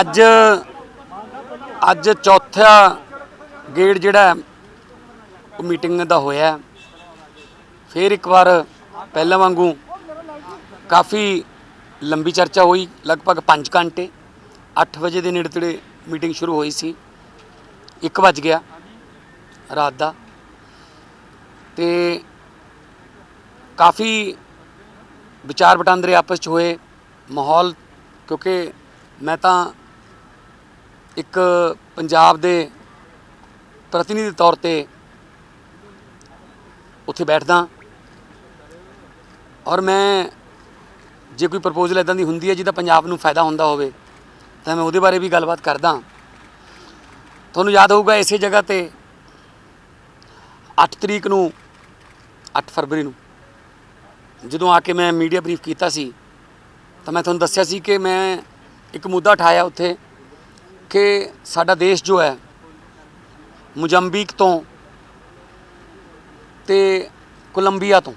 ਅੱਜ ਅੱਜ ਚੌਥਾ ਗੇੜ ਜਿਹੜਾ ਉਹ ਮੀਟਿੰਗ ਦਾ ਹੋਇਆ ਫਿਰ ਇੱਕ ਵਾਰ ਪਹਿਲਾਂ ਵਾਂਗੂ ਕਾਫੀ ਲੰਬੀ ਚਰਚਾ ਹੋਈ, ਲਗਭਗ 5 ਘੰਟੇ 8 ਵਜੇ ਦੇ ਨੇੜੇ ਤੇੜੇ ਮੀਟਿੰਗ ਸ਼ੁਰੂ ਹੋਈ ਸੀ। 1 ਵਜ ਗਿਆ ਰਾਤ ਦਾ। ਤੇ ਕਾਫੀ ਵਿਚਾਰ ਵਟਾਂਦਰੇ ਆਪਸ ਚ ਹੋਏ, ਮਾਹੌਲ, ਕਿਉਂਕਿ ਮੈਂ ਤਾਂ ਇੱਕ ਪੰਜਾਬ ਦੇ ਪ੍ਰਤੀਨਿਧੀ ਤੌਰ ਤੇ ਉੱਥੇ ਬੈਠਦਾ ਔਰ ਮੈਂ ਜੇ ਕੋਈ ਪ੍ਰਪੋਜ਼ਲ ਇਦਾਂ ਦੀ ਹੁੰਦੀ ਹੈ ਜਿਹਦਾ ਪੰਜਾਬ ਨੂੰ ਫਾਇਦਾ ਹੁੰਦਾ ਹੋਵੇ, ਤਾਂ ਮੈਂ ਉਹਦੇ ਬਾਰੇ ਵੀ ਗੱਲਬਾਤ ਕਰਦਾ ਤੁਹਾਨੂੰ ਯਾਦ ਹੋਊਗਾ ਇਸੇ ਜਗ੍ਹਾ ਤੇ 8 ਤਰੀਕ ਨੂੰ 8 ਫਰਵਰੀ ਨੂੰ ਜਦੋਂ ਆ ਕੇ ਮੈਂ ਮੀਡੀਆ ਬਰੀਫ ਕੀਤਾ ਸੀ, ਤਾਂ ਮੈਂ ਤੁਹਾਨੂੰ ਦੱਸਿਆ ਸੀ ਕਿ ਮੈਂ ਇੱਕ ਮੁੱਦਾ ਉਠਾਇਆ ਉੱਥੇ ਕਿ ਸਾਡਾ ਦੇਸ਼ ਜੋ ਹੈ, ਮੁਜੰਬੀਕ ਤੋਂ ਤੇ ਕੋਲੰਬੀਆ ਤੋਂ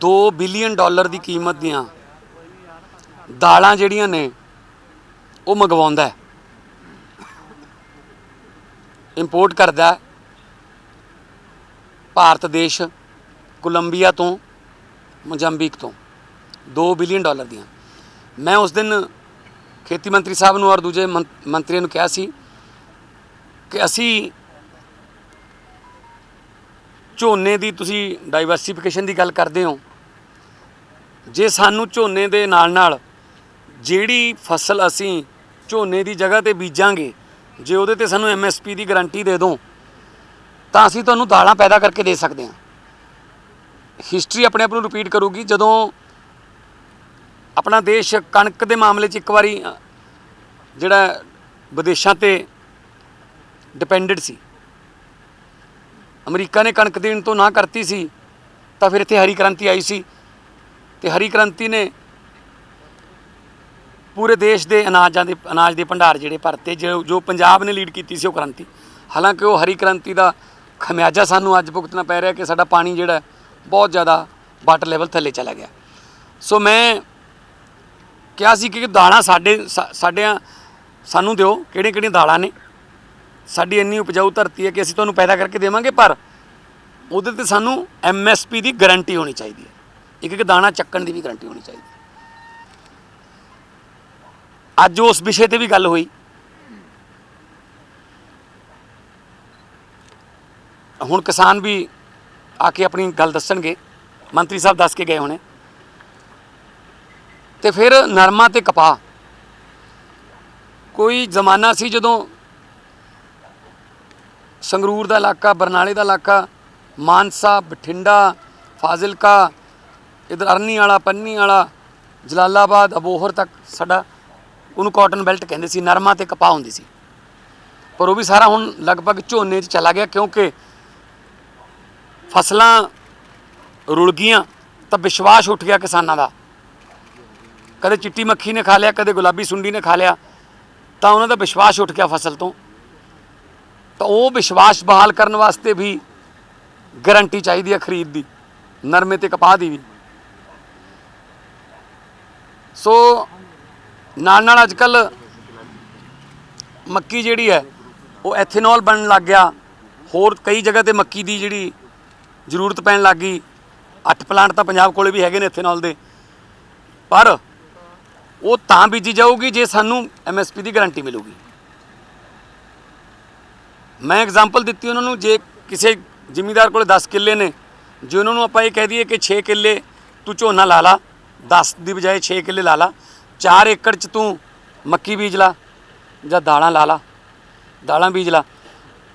2 ਬਿਲੀਅਨ ਡਾਲਰ ਦੀ ਕੀਮਤ ਦੀਆਂ ਦਾਲਾਂ ਜਿਹੜੀਆਂ ਨੇ, ਉਹ ਮੰਗਵਾਉਂਦਾ ਹੈ। ਇੰਪੋਰਟ ਕਰਦਾ ਭਾਰਤ ਦੇਸ਼ ਕੋਲੰਬੀਆ ਤੋਂ, ਮੋਜ਼ੰਬੀਕ ਤੋਂ। 2 ਬਿਲੀਅਨ ਡਾਲਰ ਦੀਆਂ। ਮੈਂ ਉਸ ਦਿਨ ਖੇਤੀ ਮੰਤਰੀ ਸਾਹਿਬ ਨੂੰ ਔਰ ਦੂਜੇ ਮੰ- ਮੰਤਰੀਆਂ ਨੂੰ ਕਿਹਾ ਸੀ ਕਿ ਅਸੀਂ ਝੋਨੇ ਦੀ ਤੁਸੀਂ ਡਾਈਵਰਸਿਫਿਕੇਸ਼ਨ ਦੀ ਗੱਲ ਕਰਦੇ ਹੋ। ਜੇ ਸਾਨੂੰ ਝੋਨੇ ਦੇ ਨਾਲ ਨਾਲ ਜਿਹੜੀ ਫਸਲ ਅਸੀਂ ਝੋਨੇ ਦੀ ਜਗ੍ਹਾ ਤੇ ਬੀਜਾਂਗੇ, ਜੇ ਉਹਦੇ ਤੇ ਸਾਨੂੰ ਐਮਐਸਪੀ ਦੀ ਗਾਰੰਟੀ ਦੇ ਦੋ ਤਾਂ ਅਸੀਂ ਤੁਹਾਨੂੰ ਦਾਲਾਂ ਪੈਦਾ ਕਰਕੇ ਦੇ ਸਕਦੇ ਹਾਂ। ਹਿਸਟਰੀ ਆਪਣੇ ਆਪ ਨੂੰ ਰਿਪੀਟ ਕਰੂਗੀ, ਜਦੋਂ ਆਪਣਾ ਦੇਸ਼ ਕਣਕ ਦੇ ਮਾਮਲੇ 'ਚ ਇੱਕ ਵਾਰੀ ਜਿਹੜਾ ਵਿਦੇਸ਼ਾਂ ਤੇ ਡਿਪੈਂਡਡ ਸੀ। ਅਮਰੀਕਾ ਨੇ ਕਣਕ ਦੇਣ ਤੋਂ ਨਾ ਕਰਤੀ ਸੀ, ਤਾਂ ਫਿਰ ਇੱਥੇ ਹਰੀ ਕ੍ਰਾਂਤੀ ਆਈ ਸੀ। ਤੇ ਹਰੀ ਕ੍ਰਾਂਤੀ ਨੇ ਪੂਰੇ ਦੇਸ਼ ਦੇ ਅਨਾਜਾਂ ਦੇ, ਅਨਾਜ ਦੇ ਭੰਡਾਰ ਜਿਹੜੇ ਭਰਤੇ, ਜੋ ਜੋ ਪੰਜਾਬ ਨੇ ਲੀਡ ਕੀਤੀ ਸੀ ਉਹ ਕ੍ਰਾਂਤੀ। ਹਾਲਾਂਕਿ ਉਹ ਹਰੀ ਕ੍ਰਾਂਤੀ ਦਾ ਖਮਿਆਜਾ ਸਾਨੂੰ ਅੱਜ ਭੁਗਤਣਾ ਪੈ ਰਿਹਾ ਕਿ ਸਾਡਾ ਪਾਣੀ ਜਿਹੜਾ ਬਹੁਤ ਜ਼ਿਆਦਾ ਵਾਟਰ ਲੈਵਲ ਥੱਲੇ ਚਲਾ ਗਿਆ। ਸੋ ਮੈਂ ਕਿਹਾ ਸੀ ਕਿ ਦਾਣਾ ਸਾਡੇ ਸਾ- ਸਾਡਿਆਂ, ਸਾਨੂੰ ਦਿਓ, ਕਿਹੜੀਆਂ ਕਿਹੜੀਆਂ ਦਾਲਾਂ ਨੇ? ਸਾਡੀ ਇੰਨੀ ਉਪਜਾਊ ਧਰਤੀ ਹੈ ਕਿ ਅਸੀਂ ਤੁਹਾਨੂੰ ਪੈਦਾ ਕਰਕੇ ਦੇਵਾਂਗੇ, ਪਰ ਉਹਦੇ ਤੇ ਸਾਨੂੰ ਐਮਐਸਪੀ ਦੀ ਗਾਰੰਟੀ ਹੋਣੀ ਚਾਹੀਦੀ ਹੈ। ਇੱਕ ਇੱਕ ਦਾਣਾ ਚੱਕਣ ਦੀ ਵੀ ਗਾਰੰਟੀ ਹੋਣੀ ਚਾਹੀਦੀ ਹੈ। ਅੱਜ ਉਸ ਵਿਸ਼ੇ ਤੇ ਵੀ ਗੱਲ ਹੋਈ। ਹੁਣ ਕਿਸਾਨ ਵੀ ਆ ਕੇ ਆਪਣੀ ਗੱਲ ਦੱਸਣਗੇ। ਮੰਤਰੀ ਸਾਹਿਬ ਦੱਸ ਕੇ ਗਏ ਹੋਣੇ। ਤੇ ਫਿਰ ਨਰਮਾ ਤੇ ਕਪਾਹ। ਕੋਈ ਜ਼ਮਾਨਾ ਸੀ ਜਦੋਂ ਸੰਗਰੂਰ ਦਾ ਇਲਾਕਾ, ਬਰਨਾਲੇ ਦਾ ਇਲਾਕਾ, ਮਾਨਸਾ, ਬਠਿੰਡਾ, ਫਾਜ਼ਿਲਕਾ, ਇਧਰ ਅਰਨੀ ਵਾਲਾ, ਪੰਨੀ ਵਾਲਾ, ਜਲਾਲਾਬਾਦ, ਅਬੋਹਰ ਤੱਕ ਸਾਡਾ ਉਹਨੂੰ ਕਾਟਨ ਬੈਲਟ ਕਹਿੰਦੇ ਸੀ, ਨਰਮਾ ਤੇ ਕਪਾਹ ਹੁੰਦੀ ਸੀ। ਪਰ ਉਹ ਵੀ ਸਾਰਾ ਹੁਣ ਲਗਭਗ ਝੋਨੇ 'ਚ ਚਲਾ ਗਿਆ ਕਿਉਂਕਿ ਫਸਲਾਂ ਰੁਲ ਗਈਆਂ ਤਾਂ ਵਿਸ਼ਵਾਸ ਉੱਠ ਗਿਆ ਕਿਸਾਨਾਂ ਦਾ। ਕਦੇ ਚਿੱਟੀ ਮੱਖੀ ਨੇ ਖਾ ਲਿਆ, ਕਦੇ ਗੁਲਾਬੀ ਸੁੰਡੀ ਨੇ ਖਾ ਲਿਆ, ਤਾਂ ਉਹਨਾਂ ਦਾ ਵਿਸ਼ਵਾਸ ਉੱਠ ਗਿਆ ਫਸਲ ਤੋਂ। ਤਾਂ ਉਹ ਵਿਸ਼ਵਾਸ ਬਹਾਲ ਕਰਨ ਵਾਸਤੇ ਵੀ ਗਾਰੰਟੀ ਚਾਹੀਦੀ ਹੈ ਖਰੀਦ ਦੀ, ਨਰਮੇ ਤੇ ਕਪਾਹ ਦੀ ਵੀ। ਸੋ ਨਾਲ ਨਾਲ ਅੱਜ ਕੱਲ ਮੱਕੀ ਜਿਹੜੀ ਹੈ, ਉਹ ਐਥੇਨੋਲ ਬਣਨ ਲੱਗ ਗਿਆ। ਹੋਰ ਕਈ ਜਗ੍ਹਾ ਤੇ ਮੱਕੀ ਦੀ ਜਿਹੜੀ ਜ਼ਰੂਰਤ ਪੈਣ ਲੱਗ ਗਈ। ਅੱਠ ਪਲਾਂਟ ਤਾਂ ਪੰਜਾਬ ਕੋਲੇ ਵੀ ਹੈਗੇ ਨੇ ਐਥੇਨੋਲ ਦੇ। ਪਰ ਉਹ ਤਾਂ ਬੀਜੀ ਜਾਊਗੀ ਜੇ ਸਾਨੂੰ ਐਮਐਸਪੀ ਦੀ ਗਾਰੰਟੀ ਮਿਲੂਗੀ। ਮੈਂ ਐਗਜ਼ਾਮਪਲ ਦਿੱਤੀ ਉਹਨਾਂ ਨੂੰ, ਜੇ ਕਿਸੇ ਜ਼ਿਮੀਂਦਾਰ ਕੋਲੇ 10 ਕਿੱਲੇ ਨੇ, ਜੇ ਉਹਨਾਂ ਨੂੰ ਆਪਾਂ ਇਹ ਕਹਿ ਦਈਏ ਕਿ 6 ਕਿੱਲੇ ਤੂੰ ਝੋਨਾ ਲਾ ਲਾ 10 ਦੀ ਬਜਾਏ 6 ਕਿੱਲੇ ਲਾ ਲਾ 4 ਏਕੜ ਚ ਤੂੰ ਮੱਕੀ ਬੀਜ ਲਾ ਜਾਂ ਦਾਲਾਂ ਲਾ ਲਾ, ਦਾਲਾਂ ਬੀਜ ਲਾ,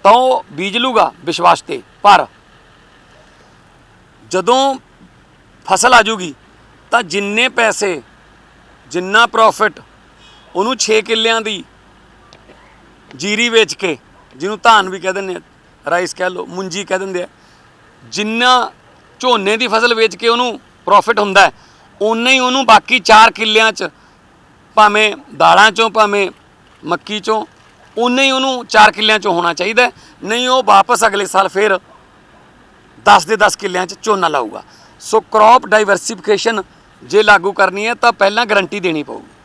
ਤਾਂ ਉਹ ਬੀਜ ਲੂਗਾ ਵਿਸ਼ਵਾਸ ਤੇ, ਪਰ ਜਦੋਂ ਫਸਲ ਆ ਜੂਗੀ ਤਾਂ ਜਿੰਨੇ ਪੈਸੇ ਜਿੰਨਾ ਪ੍ਰੋਫਿਟ ਉਹਨੂੰ 6 ਕਿੱਲਿਆਂ ਦੀ ਜੀਰੀ ਵੇਚ ਕੇ, ਜਿਹਨੂੰ ਧਾਨ ਵੀ ਕਹਿ ਦਿੰਦੇ ਆ ਰਾਈਸ ਕਹਿ ਲਓ, ਮੁੰਜੀ ਕਹਿ ਦਿੰਦੇ ਆ, ਜਿੰਨਾ ਝੋਨੇ ਦੀ ਫਸਲ ਵੇਚ ਕੇ ਉਹਨੂੰ ਪ੍ਰੋਫਿਟ ਹੁੰਦਾ ਉਨਾ ਹੀ ਉਹਨੂੰ ਬਾਕੀ 4 ਕਿੱਲਿਆਂ 'ਚ, ਭਾਵੇਂ ਦਾਲਾਂ 'ਚੋਂ, ਭਾਵੇਂ ਮੱਕੀ 'ਚੋਂ ਉਨਾ ਹੀ ਉਹਨੂੰ 4 ਕਿੱਲਿਆਂ 'ਚੋਂ ਹੋਣਾ ਚਾਹੀਦਾ ਨਹੀਂ ਉਹ ਵਾਪਸ ਅਗਲੇ ਸਾਲ ਫਿਰ 10 ਦੇ 10 ਕਿੱਲਿਆਂ 'ਚ ਝੋਨਾ ਲਾਊਗਾ। ਸੋ ਕ੍ਰੌਪ ਡਾਈਵਰਸਿਫਿਕੇਸ਼ਨ ਜੇ ਲਾਗੂ ਕਰਨੀ ਹੈ ਤਾਂ ਪਹਿਲਾਂ ਗਾਰੰਟੀ ਦੇਣੀ ਪਊਗੀ।